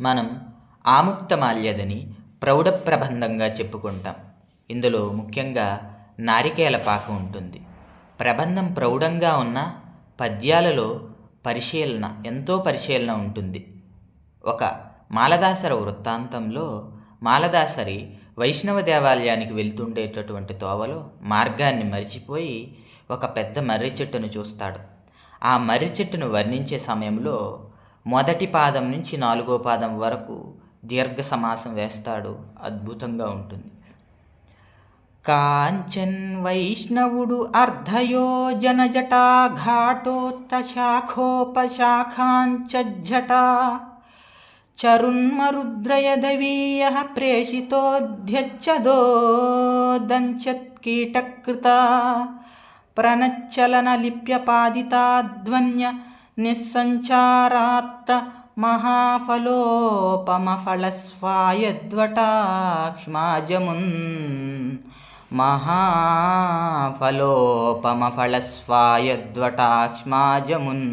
మనం ఆముక్తమాల్యదని ప్రౌఢ ప్రబంధంగా చెప్పుకుంటాం. ఇందులో ముఖ్యంగా నారికేల పాక ఉంటుంది. ప్రబంధం ప్రౌఢంగా ఉన్న పద్యాలలో పరిశీలన ఎంతో పరిశీలన ఉంటుంది. ఒక మాలదాసర వృత్తాంతంలో మాలదాసరి వైష్ణవ దేవాలయానికి వెళ్తుండేటటువంటి తోవలో మార్గాన్ని మరిచిపోయి ఒక పెద్ద మర్రి చెట్టును చూస్తాడు. ఆ మర్రి చెట్టును వర్ణించే సమయంలో మొదటి పాదం నుంచి నాలుగో పాదం వరకు దీర్ఘ సమాసం వేస్తాడు. అద్భుతంగా ఉంటుంది. కాంచన్ వైష్ణవుడు అర్ధయోజన జటా ఘాటోత్త శాఖోపశాఖాంచజ్జటా చరున్మరుద్రయదవీయ ప్రేషితోధ్యచ్చదోదంచత్కీటకృత ప్రణచ్చలనలిప్యపాదితాధ్వన్య నిస్సంచారాత్త మహాఫలోపమఫళస్వాయద్వటాక్ష్మాజమున్ మహాఫలోపమఫళస్వాయద్వటాక్ష్మాజమున్